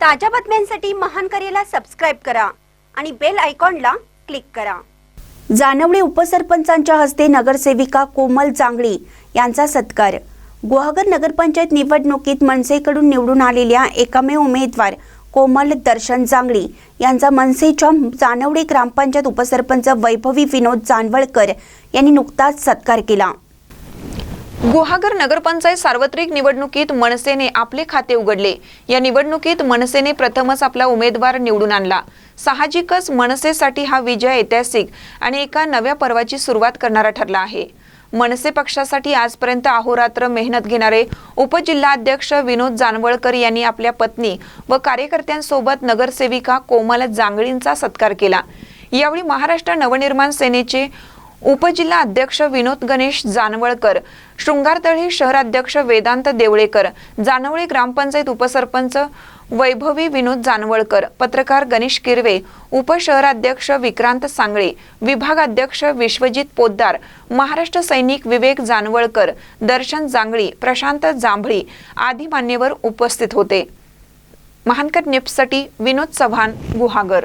ताज्या बातम्यांसाठी महान करेला सबस्क्राईब करा आणि बेल आयकॉनला क्लिक करा. जाणवणे उपसरपंचांच्या हस्ते नगरसेविका कोमल जांगळी यांचा सत्कार. गुहागर नगरपंचायत निवडणुकीत मनसेकडून निवडून आलेल्या एकमेव उमेदवार कोमल दर्शन जांगळी यांचा मनसेच्या जानवडे ग्रामपंचायत उपसरपंच वैभवी विनोद जानवळकर यांनी नुकताच सत्कार केला. गुहागर नगरपंचायत सार्वत्रिक निवडणुकीत मनसेने आपले खाते उघडले. या निवडणुकीत मनसेने प्रथमच आपला उमेदवार निवडून आणला. साहजिकच मनसेसाठी हा विजय ऐतिहासिक आणि एका नव्या पर्वाची सुरुवात करणारा ठरला आहे. मनसे पक्षासाठी आजपर्यंत अहोरात्र मेहनत घेणारे उपजिल्हाध्यक्ष विनोद जानवळकर यांनी आपल्या पत्नी व कार्यकर्त्यांसोबत नगरसेविका कोमल जांगळींचा सत्कार केला. यावेळी महाराष्ट्र नवनिर्माण सेनेचे उपजिल्हा अध्यक्ष विनोद गणेश जानवळकर शृंगारतळी शहराध्यक्ष वेदांत देवळेकर जानवळे ग्रामपंचायत उपसरपंच वैभवी विनोद जानवळकर पत्रकार गणेश किरवे उपशहराध्यक्ष विक्रांत सांगळे विभागाध्यक्ष विश्वजित पोद्दार महाराष्ट्र सैनिक विवेक जानवळकर दर्शन जांगळी प्रशांत जांभळी आदी मान्यवर उपस्थित होते. महानकर निप्ससाठी विनोद चव्हाण गुहागर.